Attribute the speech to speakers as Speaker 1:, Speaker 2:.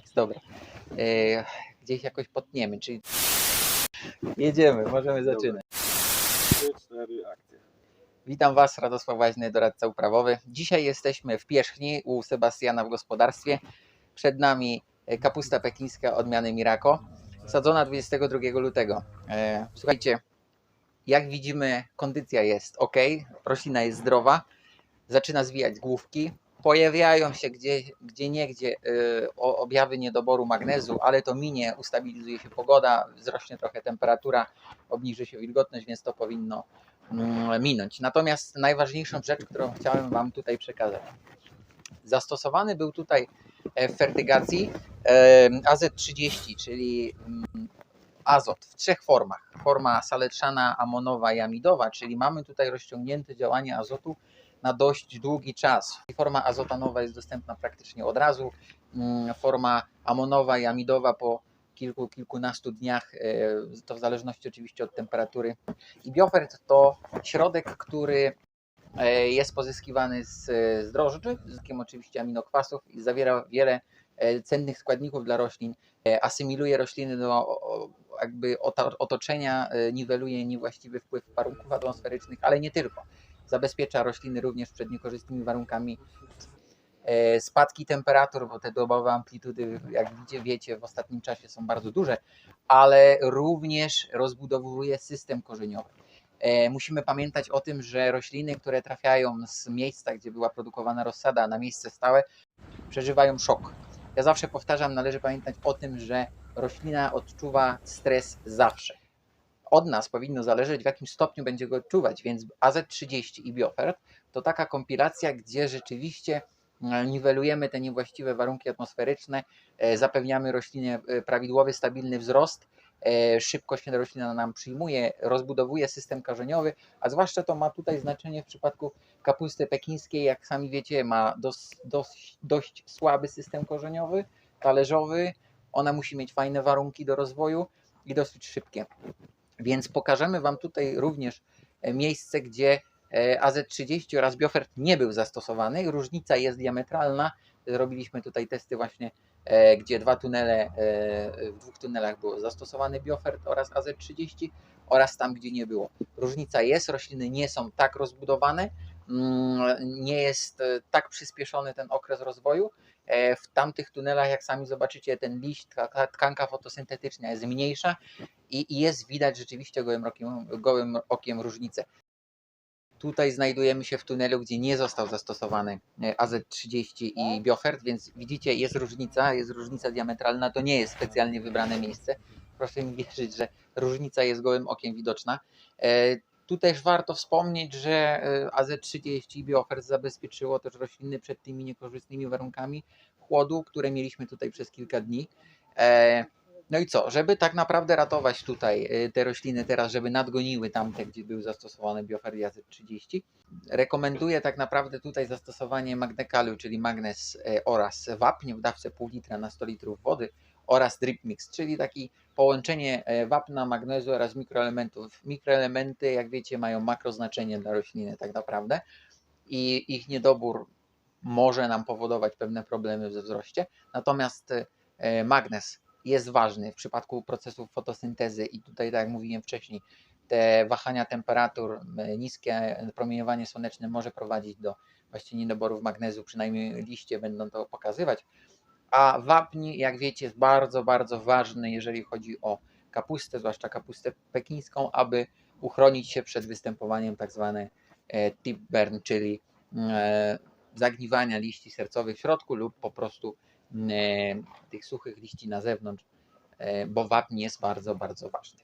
Speaker 1: mix, dobra. E, gdzieś jakoś potniemy, czyli jedziemy, możemy zaczynać.
Speaker 2: Trzy, cztery akcje.
Speaker 1: Witam Was, Radosław Łaźny, doradca uprawowy. Dzisiaj jesteśmy w Pierzchni u Sebastiana w gospodarstwie. Przed nami e, kapusta pekińska odmiany Mirako, sadzona 22 lutego. E, Słuchajcie, jak widzimy, kondycja jest ok, roślina jest zdrowa, zaczyna zwijać główki. Pojawiają się gdzie, gdzie niegdzie o- objawy niedoboru magnezu, ale to minie, ustabilizuje się pogoda, wzrośnie trochę temperatura, obniży się wilgotność, więc to powinno mm, minąć. Natomiast najważniejszą rzecz, którą chciałem Wam tutaj przekazać. Zastosowany był tutaj w fertygacji e, AZ30, czyli mm, azot w trzech formach. Forma saletrzana, amonowa i amidowa, czyli mamy tutaj rozciągnięte działanie azotu na dość długi czas. Forma azotanowa jest dostępna praktycznie od razu. Mm, Forma amonowa i amidowa po kilku, kilkunastu dniach, e, to w zależności oczywiście od temperatury. I biofert to środek, który e, jest pozyskiwany z, z drożdży, z oczywiście aminokwasów i zawiera wiele e, cennych składników dla roślin, asymiluje rośliny do jakby otoczenia, niweluje niewłaściwy wpływ warunków atmosferycznych, ale nie tylko. Zabezpiecza rośliny również przed niekorzystnymi warunkami e, spadki temperatur, bo te dobowe amplitudy, jak widzicie, wiecie, w ostatnim czasie są bardzo duże, ale również rozbudowuje system korzeniowy. E, Musimy pamiętać o tym, że rośliny, które trafiają z miejsca, gdzie była produkowana rozsada, na miejsce stałe, przeżywają szok. Ja zawsze powtarzam, należy pamiętać o tym, że roślina odczuwa stres zawsze. Od nas powinno zależeć, w jakim stopniu będzie go odczuwać, więc AZ30 i Biofert to taka kompilacja, gdzie rzeczywiście e, niwelujemy te niewłaściwe warunki atmosferyczne, e, zapewniamy roślinie e, prawidłowy, stabilny wzrost, szybko się roślina nam przyjmuje, rozbudowuje system korzeniowy, a zwłaszcza to ma tutaj znaczenie w przypadku kapusty pekińskiej, jak sami wiecie, ma dos, dość, dość słaby system korzeniowy, talerzowy, ona musi mieć fajne warunki do rozwoju i dosyć szybkie. Więc pokażemy Wam tutaj również e, miejsce, gdzie e, AZ30 oraz Biofert nie był zastosowany. Różnica jest diametralna. Robiliśmy tutaj testy właśnie, e, gdzie dwa tunele, w dwóch tunelach było zastosowany Biofert oraz AZ30 oraz tam, gdzie nie było. Różnica jest, rośliny nie są tak rozbudowane, nie jest e, tak przyspieszony ten okres rozwoju. E, W tamtych tunelach, jak sami zobaczycie, ten liść, ta tkanka fotosyntetyczna jest mniejsza i, i jest widać rzeczywiście gołym okiem, gołym okiem różnicę. Tutaj znajdujemy się w tunelu, gdzie nie został zastosowany e, AZ30 i Biofert, więc widzicie, jest różnica, jest różnica diametralna, to nie jest specjalnie wybrane miejsce. Proszę mi wierzyć, że różnica jest gołym okiem widoczna. E, Tu też warto wspomnieć, że e, AZ30 i Biofert zabezpieczyło też rośliny przed tymi niekorzystnymi warunkami chłodu, które mieliśmy tutaj przez kilka dni. E, no i co, żeby tak naprawdę ratować tutaj y, te rośliny teraz, żeby nadgoniły tamte, gdzie był zastosowany bioferiazy 30, rekomenduję tak naprawdę tutaj zastosowanie magnekalu, czyli magnes oraz wapń w dawce pół litra na 100 litrów wody oraz drip mix, czyli taki połączenie e, wapna, magnezu oraz mikroelementów. Mikroelementy, jak wiecie, mają makroznaczenie dla rośliny tak naprawdę i ich niedobór może nam powodować pewne problemy we wzroście, natomiast e, magnez jest ważny w przypadku procesów fotosyntezy i tutaj, tak jak mówiłem wcześniej, te wahania temperatur, niskie promieniowanie słoneczne może prowadzić do właśnie niedoborów magnezu, przynajmniej liście będą to pokazywać. A wapń, jak wiecie, jest bardzo, bardzo ważny, jeżeli chodzi o kapustę, zwłaszcza kapustę pekińską, aby uchronić się przed występowaniem tak zwane e, tip burn, czyli e, zagniwania liści sercowych w środku lub po prostu e, tych suchych liści na zewnątrz, bo wapń jest bardzo, bardzo ważny.